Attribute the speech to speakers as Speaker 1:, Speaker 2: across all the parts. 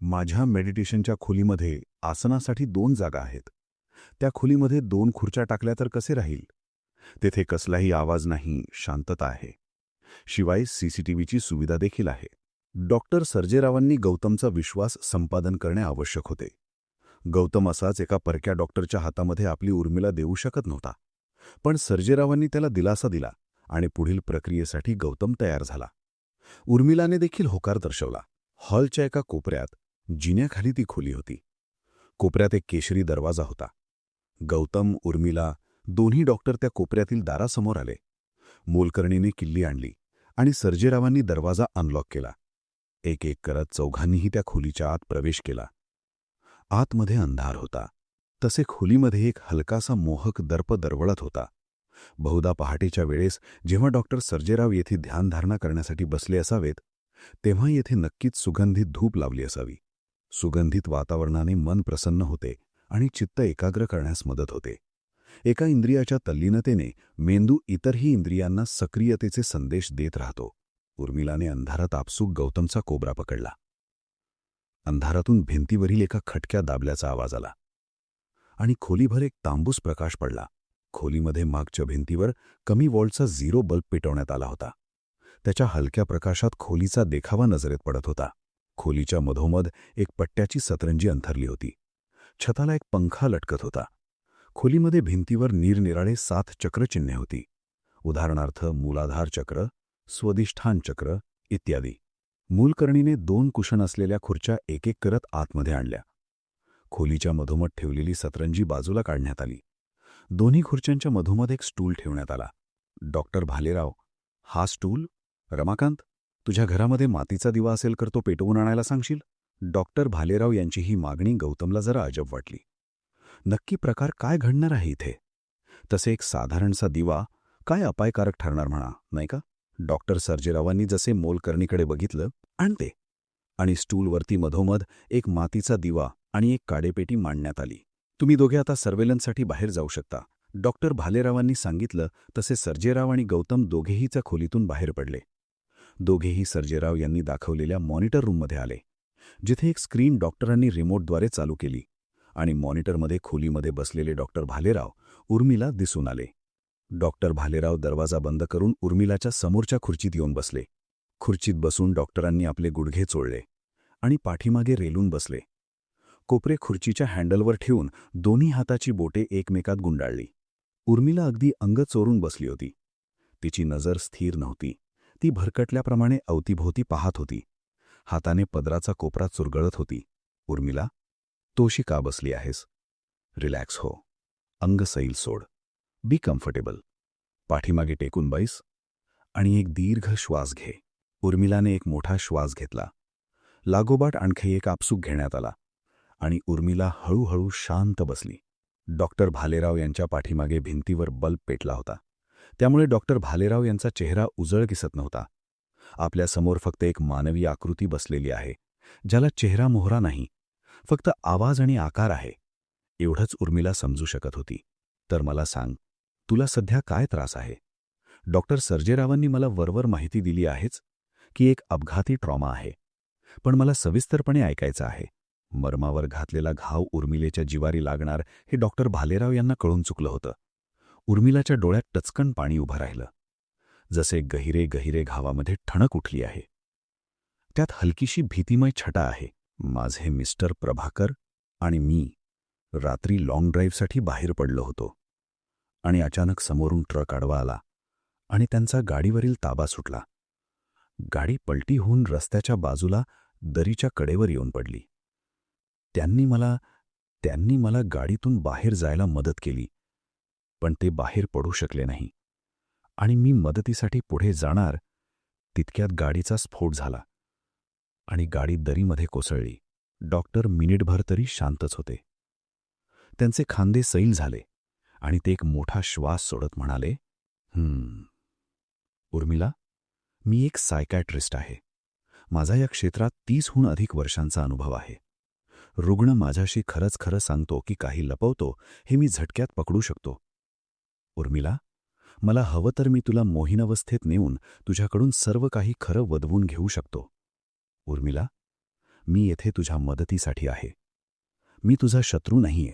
Speaker 1: माझ्या मेडिटेशनच्या खोलीमध्ये आसनासाठी दोन जागा आहेत. त्या खोलीमध्ये दोन खुर्च्या टाकल्या तर कसे राहील? तेथे कसलाही आवाज नाही शांतता आहे. शिवाय सीसीटीव्हीची सुविधा देखील आहे. डॉक्टर सर्जेरावांनी गौतमचा विश्वास संपादन करणे आवश्यक होते. गौतम असाच एका परक्या डॉक्टरच्या हातामध्ये आपली उर्मिला देऊ शकत नव्हता. पण सर्जेरावांनी त्याला दिलासा दिला आणि पुढील प्रक्रियेसाठी गौतम तयार झाला. उर्मिलाने देखील होकार दर्शवला. हॉलच्या एका कोपऱ्यात जिन्याखाली ती खोली होती. कोपऱ्यात एक केशरी दरवाजा होता. गौतम उर्मिला दोन्ही डॉक्टर त्या कोपऱ्यातील दारासमोर आले. मोलकर्णीने किल्ली आणली आणि सर्जेरावांनी दरवाजा अनलॉक केला. एक एक करत चौघांनीही त्या खोलीच्या आत प्रवेश केला. आतमध्ये अंधार होता. तसे खोलीमध्ये एक हलकासा मोहक दर्प दरवळत होता. बहुधा पहाटेच्या वेळेस जेव्हा डॉक्टर सर्जेराव येथे ध्यानधारणा करण्यासाठी बसले असावेत तेव्हा येथे नक्कीच सुगंधित धूप लावली असावी. सुगंधित वातावरणाने मन प्रसन्न होते आणि चित्त एकाग्र करण्यास मदत होते. एका इंद्रियाच्या तल्लीनतेने मेंदू इतरही इंद्रियांना सक्रियतेचे संदेश देत राहतो. उर्मिलाने अंधारात आपसूक गौतमचा कोबरा पकडला. अंधारातून भिंतीवरील एका खटक्या दाबल्याचा आवाज आला. आणि खोलीभर एक तांबूस प्रकाश पडला. खोलीमध्ये मागच्या भिंतीवर कमी वॉल्टचा झिरो बल्ब पेटवण्यात आला होता. त्याच्या हलक्या प्रकाशात खोलीचा देखावा नजरेत पडत होता. खोलीच्या मधोमध एक पट्ट्याची सतरंजी अंथरली होती. छताला एक पंखा लटकत होता. खोलीमध्ये भिंतीवर निरनिराळे सात चक्रचिन्हे होती. उदाहरणार्थ मूलाधार चक्र स्वदिष्ठान चक्र इत्यादी. मूलकर्णीने दोन कुशन असलेल्या खुर्च्या एक एक करत आतमध्ये आणल्या. खोलीच्या मधोमध ठेवलेली सतरंजी बाजूला काढण्यात आली. दोन्ही खुर्च्यांच्या मधोमध एक स्टूल ठेवण्यात आला. डॉक्टर भालेराव हा स्टूल? रमाकांत तुझ्या घरामध्ये मातीचा दिवा असेल तर तो पेटवून आणायला सांगशील? डॉक्टर भालेराव यांची ही मागणी गौतमला जरा अजब वाटली. नक्की प्रकार काय घडणार आहे इथे? तसे एक साधारणसा दिवा काय अपायकारक ठरणार म्हणा नाही का? डॉक्टर सर्जेरावांनी जसे मोलकर्णीकडे बघितलं आणते. आणि स्टूलवरती मधोमध एक मातीचा दिवा आणि एक काडेपेटी मांडण्यात आली. तुम्ही दोघे आता सर्वेलन्ससाठी बाहेर जाऊ शकता. डॉक्टर भालेरावांनी सांगितलं तसे सर्जेराव आणि गौतम दोघेहीच्या खोलीतून बाहेर पडले. दोघेही सर्जेराव यांनी दाखवलेल्या मॉनिटर रूममध्ये आले जिथे एक स्क्रीन डॉक्टरांनी रिमोटद्वारे चालू केली आणि मॉनिटरमध्ये खोलीमध्ये बसलेले डॉक्टर भालेराव उर्मिला दिसून आले. डॉक्टर भालेराव दरवाजा बंद करून उर्मिलाच्या समोरच्या खुर्चीत येऊन बसले. खुर्चीत बसून डॉक्टरांनी आपले गुडघे चोळले आणि पाठीमागे रेलून बसले. कोपरे खुर्चीच्या हँडलवर ठेवून दोन्ही हाताची बोटे एकमेकात गुंडाळली. उर्मिला अगदी अंग चोरून बसली होती. तिची नजर स्थिर नव्हती. ती भरकटल्याप्रमाणे अवतीभोवती पाहत होती. हाताने पदराचा कोपरा चुरगळत होती. उर्मिला तोशी का बसली आहेस? रिलॅक्स हो. अंग सैल सोड. Be comfortable. पाठीमागे टेकून बैस आणि एक दीर्घ श्वास घे. उर्मिलाने एक मोठा श्वास घेतला. लागोबाट आणखी एक आपसूक घेण्यात आला आणि उर्मिला हळूहळू शांत बसली. डॉक्टर भालेराव यांच्या पाठीमागे भिंतीवर बल्ब पेटला होता. त्यामुळे डॉक्टर भालेराव यांचा चेहरा उजळ दिसत नव्हता. आपल्यासमोर फक्त एक मानवी आकृती बसलेली आहे ज्याला चेहरा मोहरा नाही फक्त आवाज आणि आकार आहे. एवढंच उर्मिला समजू शकत होती. तर मला सांग तुला सध्या काय त्रास आहे? डॉक्टर सर्जेरावांनी मला वरवर माहिती दिली आहेच की एक अपघाती ट्रॉमा आहे. पण मला सविस्तरपणे ऐकायचं आहे. मर्मावर घातलेला घाव उर्मिलेच्या जिवारी लागणार हे डॉक्टर भालेराव यांना कळून चुकलं होतं. उर्मिलाच्या डोळ्यात टचकन पाणी उभं राहिलं. जसे गहिरे गहिरे घावामध्ये ठणक उठली आहे. त्यात हलकीशी भीतीमय छटा आहे. माझे मिस्टर प्रभाकर आणि मी रात्री लाँग ड्राईव्हसाठी बाहेर पडलो होतो. आणि अचानक समोरून ट्रक आडवा आला आणि त्यांचा गाडीवरील ताबा सुटला. गाडी पलटी होऊन रस्त्याच्या बाजूला दरीच्या कडेवर येऊन पडली. त्यांनी मला त्यांनी मला गाडीतून बाहेर जायला मदत केली. पण ते बाहेर पडू शकले नाही. आणि मी मदतीसाठी पुढे जाणार तितक्यात गाडीचा स्फोट झाला. आणि गाडी दरीमध्ये कोसळली. डॉक्टर मिनिटभर तरी शांतच होते. त्यांचे खांदे सैल झाले. आणि ते एक मोठा श्वास सोडत म्हणाले हम्म. उर्मिला मी एक सायकॅट्रिस्ट आहे. माझा या क्षेत्रात तीसहून अधिक वर्षांचा अनुभव आहे. रुग्ण माझ्याशी खरंच खरं सांगतो की काही लपवतो हे मी झटक्यात पकडू शकतो. उर्मिला मला हवं तर मी तुला मोहीनावस्थेत नेऊन तुझ्याकडून सर्व काही खरं वदवून घेऊ शकतो. उर्मिला मी येथे तुझ्या मदतीसाठी आहे. मी तुझा शत्रू नाहीये.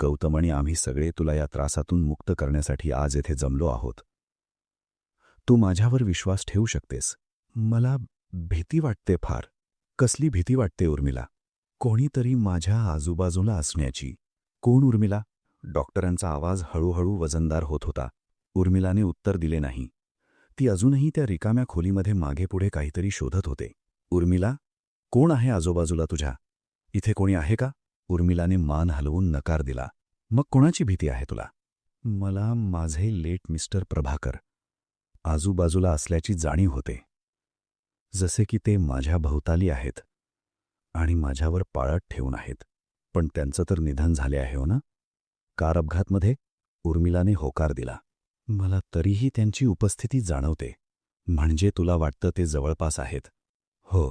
Speaker 1: गौतम आणि आम्ही सगळे तुला या त्रासातून मुक्त करण्यासाठी आज येथे जमलो आहोत. तू माझ्यावर विश्वास ठेवू शकतेस. मला भीती वाटते फार. कसली भीती वाटते उर्मिला? कोणीतरी माझ्या आजूबाजूला असण्याची. कोण उर्मिला? डॉक्टरांचा आवाज हळूहळू वजनदार होत होता. उर्मिलाने उत्तर दिले नाही. ती अजूनही त्या रिकाम्या खोलीमध्ये मागेपुढे काहीतरी शोधत होते. उर्मिला कोण आहे आजूबाजूला तुझ्या? इथे कोणी आहे का? उर्मिलाने मान हलवून नकार दिला. मग कोणाची भीती आहे तुला? मला माझे लेट मिस्टर प्रभाकर. आजूबाजूला असल्याची जाणीव होते. जसे की ते माझ्या भोवताली आहेत आणि माझ्यावर पाळत ठेवून आहेत. पण त्यांचं तर निधन झाले आहे हो ना? कार अपघातमध्ये उर्मिलाने होकार दिला. मला तरीही त्यांची उपस्थिती जाणवते. म्हणजे तुला वाटतं ते जवळपास आहेत. हो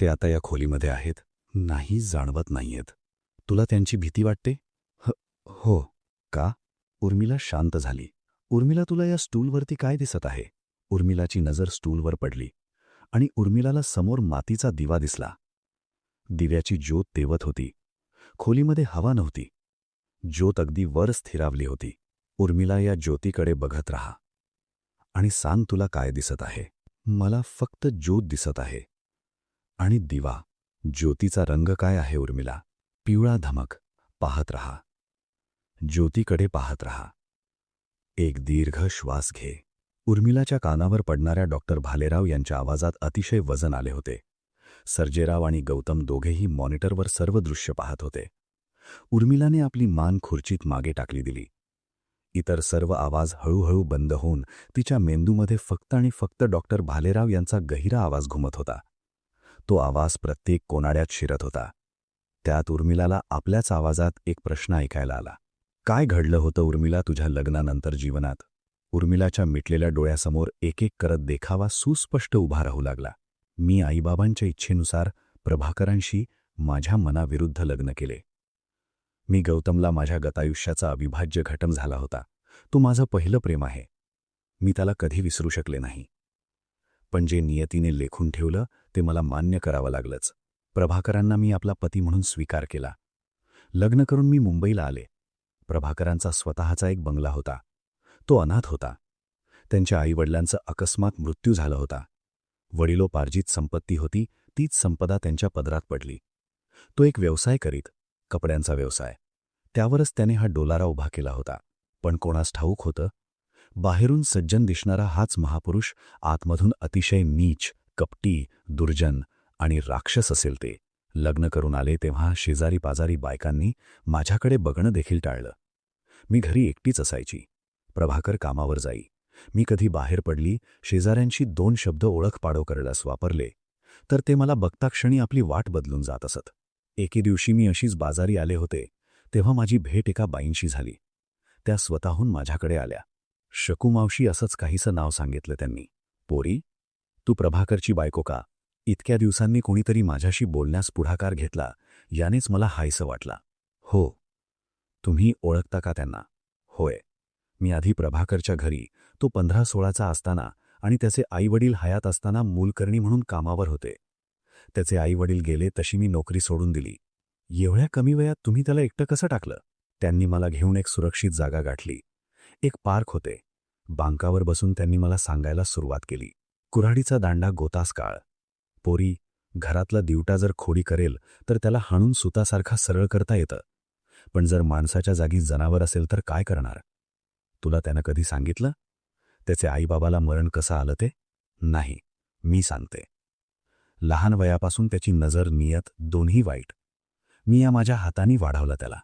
Speaker 1: ते आता या खोलीमध्ये आहेत. नाही जाणवत नाहीयेत. तुला त्यांची भीती वाटते? ह हो. का? उर्मिला शांत झाली. उर्मिला तुला या स्टूलवरती काय दिसत आहे? उर्मिलाची नजर स्टूलवर पडली. आणि उर्मिलाला समोर मातीचा दिवा दिसला. दिव्याची ज्योत तेवत होती. खोलीमध्ये हवा नव्हती. ज्योत अगदी वर स्थिरावली होती. उर्मिला या ज्योतीकडे बघत राहा. आणि सांग तुला काय दिसत आहे. मला फक्त ज्योत दिसत आहे. आणि दिवा ज्योतीचा रंग काय आहे उर्मिला? पिवळा धमक. पाहत रहा. ज्योतीकडे पाहत रहा. एक दीर्घ श्वास घे. उर्मिलाच्या कानावर पडणाऱ्या डॉक्टर भालेराव यांच्या आवाजात अतिशय वजन आले होते. सर्जेराव आणि गौतम दोघेही मॉनिटरवर सर्व दृश्य पाहत होते. उर्मिलाने आपली मान खुर्चीत मागे टाकली दिली. इतर सर्व आवाज हळूहळू बंद होऊन तिच्या मेंदूमध्ये फक्त आणि फक्त डॉक्टर भालेराव यांचा गहिरा आवाज घुमत होता. तो आवाज प्रत्येक कोनाड्यात शिरत होता. त्यात उर्मिलाला आपल्याच आवाजात एक प्रश्न ऐकायला आला. काय घडलं होतं उर्मिला तुझ्या लग्नानंतर जीवनात? उर्मिलाच्या मिटलेल्या डोळ्यासमोर एक एक करत देखावा सुस्पष्ट उभा राहू लागला. मी आईबाबांच्या इच्छेनुसार प्रभाकरांशी माझ्या मनाविरुद्ध लग्न केले. मी गौतमला माझ्या गतायुष्याचा अविभाज्य घटम झाला होता. तो माझं पहिलं प्रेम आहे. मी त्याला कधी विसरू शकले नाही. पण जे नियतीने लेखून ठेवलं ते मला मान्य करावं लागलंच. प्रभाकरांना मी आपला पती म्हणून स्वीकार केला. लग्न करून मी मुंबईला आले. प्रभाकरांचा स्वतःचा एक बंगला होता. तो अनाथ होता. त्यांच्या आईवडिलांचा अकस्मात मृत्यू झाला होता. वडिलोपार्जित संपत्ती होती तीच संपदा त्यांच्या पदरात पडली. तो एक व्यवसाय करीत कपड्यांचा व्यवसाय. त्यावरच त्याने हा डोलारा उभा केला होता. पण कोणास ठाऊक होतं? बाहेरून सज्जन दिसणारा हाच महापुरुष आतमधून अतिशय नीच कपटी दुर्जन आणि राक्षस असेल ते. लग्न करून आले तेव्हा शेजारी पाजारी बायकांनी माझ्याकडे बघणं देखील टाळलं. मी घरी एकटीच असायची. प्रभाकर कामावर जाई. मी कधी बाहेर पडली शेजाऱ्यांशी दोन शब्द ओळख पाडो करण्यास वापरले तर ते मला बघताक्षणी आपली वाट बदलून जात असत. एके दिवशी मी अशीच बाजारी आले होते तेव्हा माझी भेट एका बाईंशी झाली. त्या स्वतःहून माझ्याकडे आल्या. शकुमावशी असंच काहीसं नाव सांगितलं त्यांनी. पोरी तू प्रभाकरची बायको का? इतक्या दिवसांनी कोणीतरी माझ्याशी बोलण्यास पुढाकार घेतला यानेच मला हायसं वाटला. हो. तुम्ही ओळखता का त्यांना? होय. मी आधी प्रभाकरच्या घरी तो पंधरा सोळाचा असताना आणि त्याचे आईवडील हयात असताना मूलकर्णी म्हणून कामावर होते. त्याचे आईवडील गेले तशी मी नोकरी सोडून दिली. एवढ्या कमी वयात तुम्ही त्याला एकटं कसं टाकलं? त्यांनी मला घेऊन एक सुरक्षित जागा गाठली. एक पार्क होते. बांकावर बसून त्यांनी मला सांगायला सुरुवात केली. कुऱ्हाडीचा दांडा गोतास काळ. पोरी घरातला दिवटा जर खोडी करेल तर त्याला हाणून सुतासारखा सरळ करता येतं. पण जर माणसाच्या जागी जनावर असेल तर काय करणार? तुला त्यानं कधी सांगितलं? त्याचे आईबाबाला मरण कसं आलं ते? नाही मी सांगते. लहान वयापासून त्याची नजर नियत दोन्ही वाईट. मी या माझ्या हाताने वाढवला त्याला.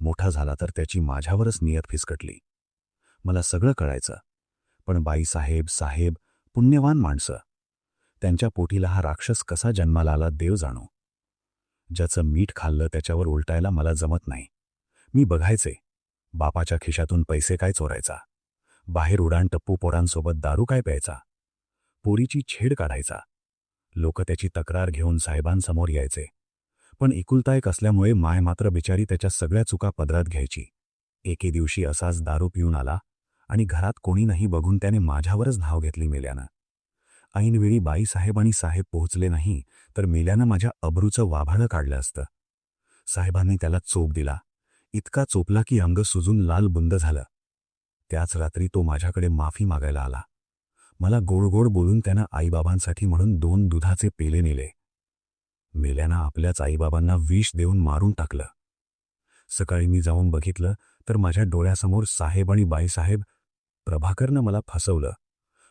Speaker 1: मोठा झाला तर त्याची माझ्यावरच नियत फिसकटली. मला सगळं कळायचं. पण बाईसाहेब साहेब पुण्यवान माणसं. त्यांच्या पोटीला हा राक्षस कसा जन्माला आला देव जाणो. ज्याचं मीठ खाल्लं त्याच्यावर उलटायला मला जमत नाही. मी बघायचे. बापाच्या खिशातून पैसे काय चोरायचा? बाहेर उडाण टप्पू पोरांसोबत दारू काय प्यायचा? पोरीची छेड काढायचा? लोक त्याची तक्रार घेऊन साहेबांसमोर यायचे. पण एकुलता असल्यामुळे माय मात्र बिचारी त्याच्या सगळ्या चुका पदरात घ्यायची. एके दिवशी असाच दारू पिऊन आला आणि घरात कोणी नाही बघून त्याने माझ्यावरच धाव घेतली मेल्यानं. ऐनवेळी बाईसाहेब आणि साहेब पोहोचले नाही तर मेल्यानं माझ्या अब्रूचं वाभाळं काढलं असतं. साहेबांनी त्याला चोप दिला. इतका चोपला की अंग सुजून लाल बुंद झालं. त्याच रात्री तो माझ्याकडे माफी मागायला आला. मला गोड गोड बोलून त्यानं आईबाबांसाठी म्हणून दोन दुधाचे पेले नेले. मेल्यानं आपल्याच आईबाबांना विष देऊन मारून टाकलं. सकाळी मी जाऊन बघितलं तर माझ्या डोळ्यासमोर साहेब आणि बाईसाहेब प्रभाकरनं मला फसवलं.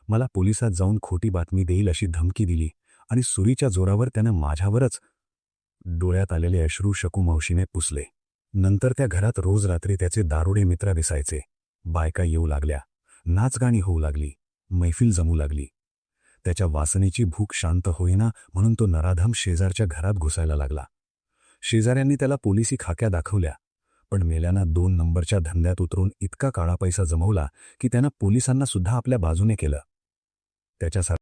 Speaker 1: मला पोलिसात जाऊन खोटी बातमी देईल अशी धमकी दिली आणि सुरीच्या जोरावर त्यानं माझ्यावरच डोळ्यात आलेले अश्रू शकू मावशीने पुसले. नंतर त्या घरात रोज रात्री त्याचे दारुडे मित्र दिसायचे. बायका येऊ लागल्या. नाचगाणी होऊ लागली. मैफिल जमू लागली. त्याच्या वासनेची भूक शांत होईना म्हणून तो नराधम शेजारच्या घरात घुसायला लागला. शेजाऱ्यांनी त्याला पोलिसी खाक्या दाखवल्या पण मेल्यानं दोन नंबरच्या धंद्यात उतरून इतका काळा पैसा जमवला की त्यानं पोलिसांना सुद्धा आपल्या बाजूने केलं. त्याच्यासारखं